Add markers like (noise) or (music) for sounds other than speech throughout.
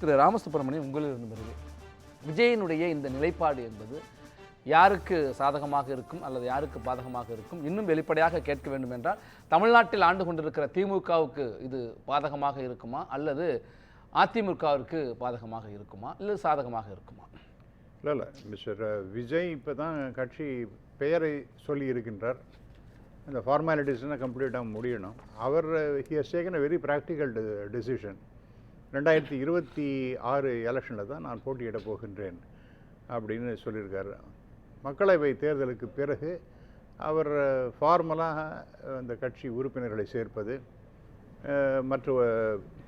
திரு ராமசுப்ரமணியம் உங்களிலிருந்து வருது. விஜயனுடைய இந்த நிலைப்பாடு என்பது யாருக்கு சாதகமாக இருக்கும் அல்லது யாருக்கு பாதகமாக இருக்கும்? இன்னும் வெளிப்படையாக கேட்க வேண்டும் என்றால் தமிழ்நாட்டில் ஆண்டு கொண்டிருக்கிற திமுகவுக்கு இது பாதகமாக இருக்குமா? அல்லது அதிமுகவிற்கு பாதகமாக இருக்குமா? இல்லை சாதகமாக இருக்குமா? இல்லை இல்லை. மிஸ்டர் விஜய் இப்போ தான் கட்சி பெயரை சொல்லி இருக்கின்றார். இந்த ஃபார்மாலிட்டிஸ்னால் கம்ப்ளீட்டாக முடியணும். அவர் he has taken a very practical decision ரெண்டாயிரத்தி இருபத்தி ஆறு எலெக்ஷனில் தான் நான் போட்டியிட போகின்றேன் அப்படின்னு சொல்லியிருக்காரு. மக்களவை தேர்தலுக்கு பிறகு அவர் ஃபார்மலாக அந்த கட்சி உறுப்பினர்களை சேர்ப்பது மற்ற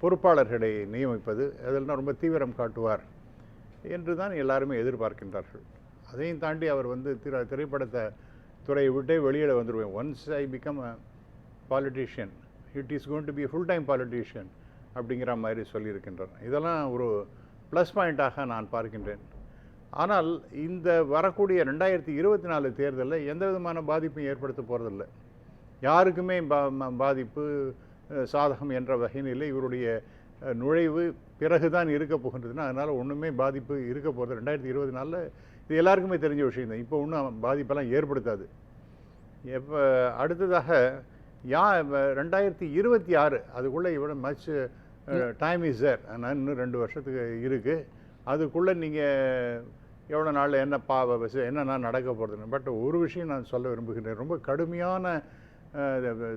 பொறுப்பாளர்களை நியமிப்பது அதெல்லாம் ரொம்ப தீவிரம் காட்டுவார் என்று தான் எல்லாருமே எதிர்பார்க்கின்றார்கள். அதையும் தாண்டி அவர் வந்து திரை திரைப்படத்தை துறையை விட்டே வெளியில் வந்துடுவேன் once I become a politician it is going to be full time politician அப்படிங்கிற மாதிரி சொல்லியிருக்கின்றன. இதெல்லாம் ஒரு ப்ளஸ் பாயிண்ட்டாக நான் பார்க்கின்றேன். ஆனால் இந்த வரக்கூடிய ரெண்டாயிரத்தி இருபத்தி நாலு தேர்தலில் எந்த விதமான பாதிப்பும் ஏற்படுத்த போகிறதில்ல யாருக்குமே பா பாதிப்பு சாதகம் என்ற வகையில் இவருடைய நுழைவு பிறகு தான் இருக்க போகின்றதுன்னா அதனால் ஒன்றுமே பாதிப்பு இருக்க போகிறது ரெண்டாயிரத்தி இருபத்தி நாலில் இது எல்லாருக்குமே தெரிஞ்ச விஷயம் தான். இப்போ ஒன்றும் பாதிப்பெல்லாம் ஏற்படுத்தாது. எப்போ அடுத்ததாக யா ரெண்டாயிரத்தி இருபத்தி ஆறு அதுக்குள்ளே இவ்வளோ மச்சு டைம் இஸ் தேர் ஆனால் இன்னும் ரெண்டு வருஷத்துக்கு இருக்குது அதுக்குள்ளே நீங்கள் எவ்வளோ நாளில் என்ன பா வ- என்னென்ன நடக்க போகிறதுன்னு பட் ஒரு விஷயம் நான் சொல்ல விரும்புகிறேன் ரொம்ப கடுமையான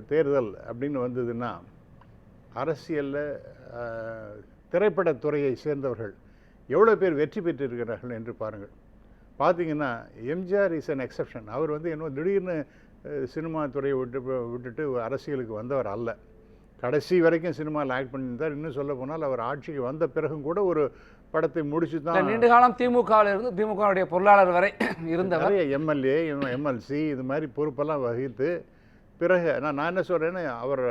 தேர்தல் அப்படின்னு வந்ததுன்னா அரசியலில் திரைப்படத்துறையை சேர்ந்தவர்கள் எவ்வளோ பேர் வெற்றி பெற்றிருக்கிறார்கள் என்று பாருங்கள். பார்த்தீங்கன்னா எம்ஜிஆர் இஸ் அன் எக்ஸெப்ஷன் அவர் வந்து என்ன திடீர்னு சினிமா துறையை விட்டு விட்டுட்டு அரசியலுக்கு வந்தவர் அல்ல. கடைசி வரைக்கும் சினிமாவில் ஆக்ட் பண்ணியிருந்தார். இன்னும் சொல்ல போனால் அவர் ஆட்சிக்கு வந்த பிறகும் கூட ஒரு படத்தை முடிச்சு தான் நீண்ட காலம் திமுகவில் இருந்து திமுகவுடைய பொருளாளர் வரை (laughs) இருந்தவர். நிறைய எம்எல்ஏ எம்எல்சி இது மாதிரி பொறுப்பெல்லாம் வகித்து பிறகு நான் நான் என்ன சொல்கிறேன்னு அவர்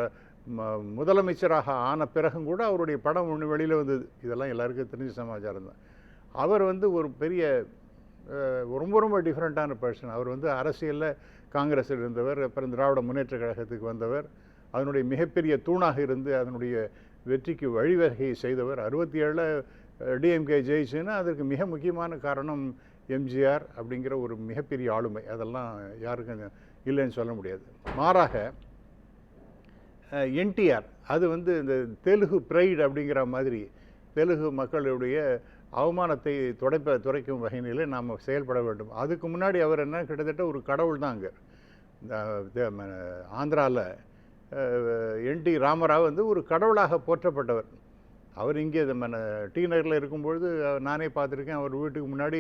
ம- முதலமைச்சராக ஆன பிறகும் கூட அவருடைய படம் ஒன்று வெளியில் வந்தது. இதெல்லாம் எல்லாருக்கும் தெரிஞ்ச சமாச்சாரம் தான். அவர் வந்து ஒரு பெரிய ரொம்ப ரொம்ப டிஃப்ரெண்ட்டான பர்சன் அவர் வந்து அரசியலில் காங்கிரஸில் இருந்தவர் அப்புறம் திராவிட முன்னேற்ற கழகத்துக்கு வந்தவர். அதனுடைய மிகப்பெரிய தூணாக இருந்து அதனுடைய வெற்றிக்கு வழிவகை செய்தவர். அறுபத்தி ஏழில் டிஎம்கே ஜெயிச்சுன்னா அதற்கு மிக முக்கியமான காரணம் எம்ஜிஆர் அப்படிங்கிற ஒரு மிகப்பெரிய ஆளுமை. அதெல்லாம் யாருக்கும் இல்லைன்னு சொல்ல முடியாது. மாறாக என்டிஆர் அது வந்து இந்த தெலுகு பிரைடு அப்படிங்கிற மாதிரி தெலுங்கு மக்களுடைய அவமானத்தை துடைப்ப துடைக்கும் வகையிலே நாம் செயல்பட வேண்டும். அதுக்கு முன்னாடி அவர் என்ன கிட்டத்தட்ட ஒரு கடவுள் தான் அங்கே ஆந்திராவில் என்டி ராமராவ் வந்து ஒரு கடவுளாக போற்றப்பட்டவர். அவர் இங்கே நம்ம டி நகரில் இருக்கும்பொழுது நானே பார்த்துருக்கேன் அவர் வீட்டுக்கு முன்னாடி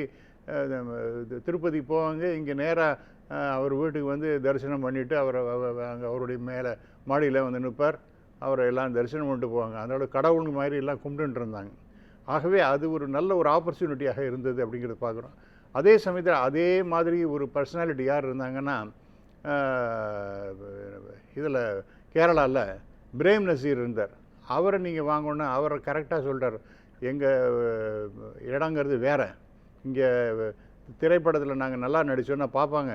திருப்பதி போவாங்க இங்கே நேராக அவர் வீட்டுக்கு வந்து தரிசனம் பண்ணிவிட்டு அவர் அங்கே அவருடைய மேலே மாடியில் வந்து நிற்பார். அவரை எல்லாம் தரிசனம் பண்ணிட்டு போவாங்க. அதோட கடவுள் மாதிரி எல்லாம் கும்பிட்டு இருந்தாங்க. ஆகவே அது ஒரு நல்ல ஒரு ஆப்பர்ச்சுனிட்டியாக இருந்தது அப்படிங்கிறத பார்க்குறோம். அதே சமயத்தில் அதே மாதிரி ஒரு பர்சனாலிட்டி யார் இருந்தாங்கன்னா இதில் கேரளாவில் பிரேம் நசீர் இருந்தார். அவரை நீங்கள் வாங்கணுன்னா அவரை கரெக்டாக சொல்கிறார் எங்கள் இடங்கிறது வேற. இங்கே திரைப்படத்தில் நாங்கள் நல்லா நடிச்சோன்னா பார்ப்பாங்க.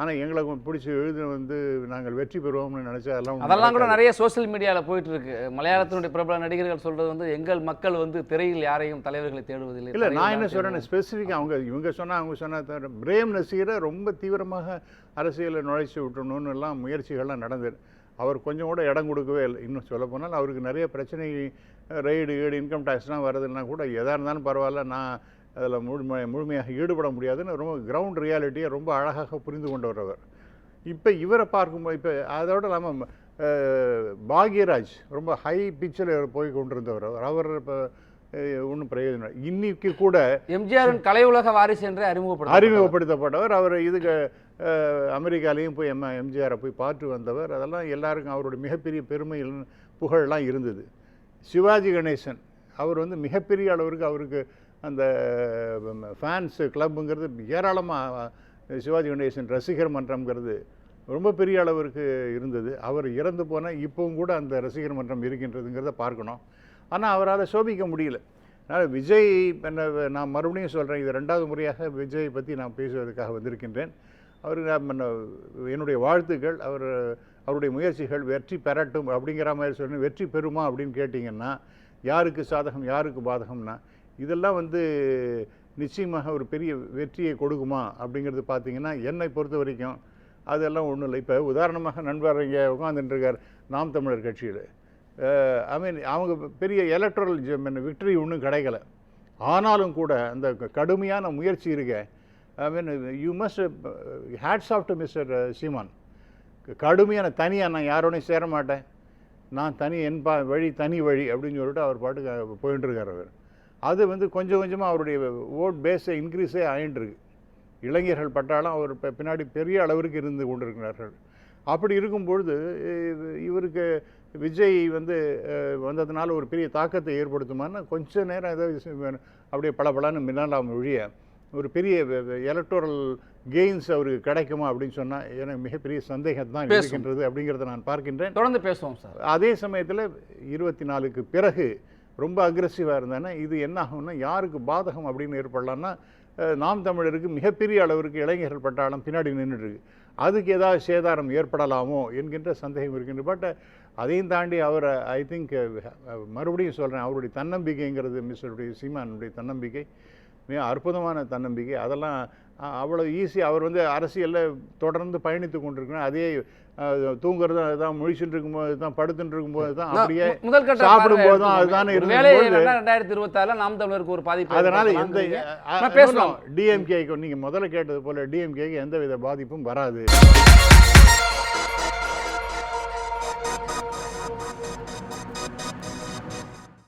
ஆனால் எங்களை பிடிச்சி எழுதி வந்து நாங்கள் வெற்றி பெறுவோம்னு நினச்சா அதெல்லாம் அதெல்லாம் கூட. நிறைய சோஷியல் மீடியாவில் போயிட்டு இருக்கு மலையாளத்தினுடைய பிரபல நடிகர்கள் சொல்றது வந்து எங்கள் மக்கள் வந்து திரையில் யாரையும் தலைவர்களை தேடுவதில்லை. இல்லை நான் என்ன சொல்கிறேன் ஸ்பெசிஃபிக்காக அவங்க இவங்க சொன்னா அவங்க சொன்னா தவிர பிரேம் நசீரை ரொம்ப தீவிரமாக அரசியலில் நுழைச்சி விட்டணும்னு எல்லாம் முயற்சிகள்லாம் நடந்தது. அவர் கொஞ்சம் கூட இடம் கொடுக்கவே இல்லை. இன்னும் சொல்ல போனால் அவருக்கு நிறைய பிரச்சனை ரைடு ஈடு இன்கம் டேக்ஸ்லாம் வருதுன்னா கூட எதாக இருந்தாலும் பரவாயில்ல நான் அதில் முழுமை முழுமையாக ஈடுபட முடியாதுன்னு ரொம்ப கிரவுண்ட் ரியாலிட்டியை ரொம்ப அழகாக புரிந்து கொண்டவர் அவர். இப்போ இவரை பார்க்கும்போது இப்போ அதோட இல்லாமல் பாக்யராஜ் ரொம்ப ஹை பிச்சில் போய் கொண்டிருந்தவர் அவர். அவர் இப்போ ஒன்றும் பிரயோஜனம். இன்னைக்கு கூட எம்ஜிஆரின் கலை உலக வாரிசு என்று அறிமுகப்படுத்த அறிமுகப்படுத்தப்பட்டவர். அவர் இதுக்கு அமெரிக்காலையும் போய் எம் எம்ஜிஆரை போய் பார்த்து வந்தவர். அதெல்லாம் எல்லாருக்கும் அவருடைய மிகப்பெரிய பெருமை புகழெல்லாம் இருந்தது. சிவாஜி கணேசன் அவர் வந்து மிகப்பெரிய அளவிற்கு அவருக்கு அந்த ஃபேன்ஸ் கிளப்புங்கிறது ஏராளமாக சிவாஜி கணேசன் ரசிகர் மன்றம்ங்கிறது ரொம்ப பெரிய அளவிற்கு இருந்தது. அவர் இறந்து போனால் இப்போவும் கூட அந்த ரசிகர் மன்றம் இருக்கின்றதுங்கிறத பார்க்கணும். ஆனால் அவரால் சோபிக்க முடியல. அதனால் விஜய் என்ன நான் மறுபடியும் சொல்கிறேன் இது ரெண்டாவது முறையாக விஜய் பற்றி நான் பேசுவதற்காக வந்திருக்கின்றேன். அவருக்கு நான் என்ன, என்னுடைய வாழ்த்துக்கள் அவர் அவருடைய முயற்சிகள் வெற்றி பெறட்டும் அப்படிங்கிற மாதிரி சொல்லி வெற்றி பெறுமா அப்படின்னு கேட்டிங்கன்னா யாருக்கு சாதகம் யாருக்கு பாதகம்னா இதெல்லாம் வந்து நிச்சயமாக ஒரு பெரிய வெற்றியை கொடுக்குமா அப்படிங்கிறது பார்த்தீங்கன்னா என்னை பொறுத்த வரைக்கும் அதெல்லாம் ஒன்றும் இல்லை. இப்போ உதாரணமாக நண்பர் இங்கே உட்காந்துட்டுருக்கார் நாம் தமிழர் கட்சியில். ஐ மீன் அவங்க பெரிய எலக்ட்ரல் விக்டரி ஒன்றும் கிடைக்கல. ஆனாலும் கூட அந்த க- கடுமையான முயற்சி இருக்க I mean you must hats off to mister Seeman கடுமையான தனியாக நான் யாரோடையும் சேர மாட்டேன். நான் தனி என் பா வழி தனி வழி அப்படின்னு சொல்லிட்டு அவர் பாட்டுக்கு போயிட்டுருக்கார் அவர். அது வந்து கொஞ்சம் கொஞ்சமாக அவருடைய ஓட் பேஸை இன்க்ரீஸே ஆகிட்டு இளைஞர்கள் பட்டாலும் அவர் இப்போ பின்னாடி பெரிய அளவிற்கு இருந்து கொண்டிருக்கிறார்கள். அப்படி இருக்கும்பொழுது இவருக்கு விஜய் வந்து வந்ததுனால ஒரு பெரிய தாக்கத்தை ஏற்படுத்துமான்னா கொஞ்ச நேரம் ஏதோ அப்படியே பளபளன்னு மின்னலாம் ஒழிய ஒரு பெரிய எலக்டோரல் கெயின்ஸ் அவருக்கு கிடைக்குமா அப்படின்னு சொன்னால் எனக்கு மிகப்பெரிய சந்தேகம் தான். இருக்கின்றது அப்படிங்கிறத நான் பார்க்கின்றேன் தொடர்ந்து பேசுவோம் சார் அதே சமயத்தில் இருபத்தி நாலுக்கு பிறகு ரொம்ப அக்ரெசிவாக இருந்தானே இது என்ன ஆகும்னா யாருக்கு பாதகம் அப்படின்னு ஏற்படலாம்னா அஹ், நாம் தமிழருக்கு மிகப்பெரிய அளவிற்கு இளைஞர்கள் பட்டாளம் பின்னாடி நின்றுட்டு இருக்கு அதுக்கு ஏதாவது சேதாரம் ஏற்படலாமோ என்கின்ற சந்தேகம் இருக்கின்ற பட் அதையும் தாண்டி அவர் ஐ திங்க் மறுபடியும் சொல்கிறேன் அவருடைய தன்னம்பிக்கைங்கிறது மிஸ்டருடைய சீமானுடைய தன்னம்பிக்கை. மிக அற்புதமான தன்னம்பிக்கை. அதெல்லாம் அஹ், அவ்வளவு ஈஸி அவர் வந்து அரசியலில் தொடர்ந்து பயணித்து கொண்டிருக்கிறார். அதே தூங்குறது அதுதான் முழிச்சுட்டு இருக்கும்போது தான் படுத்துட்டு இருக்கும்போது தான் அப்படியே முதல் கட்ட சாப்பிடும் போதும் எடுத்துக்கோங்க. அதுதானே இருந்தபோது ரெண்டாயிரத்தி இருபத்தாறுல நாம் தமிழருக்கு ஒரு பாதிப்பு அதனால எந்த பேசலாம் டிஎம்கேக்கு நீங்க முதல்ல கேட்டது போல டிஎம்கேக்கு எந்த வித பாதிப்பும் வராது.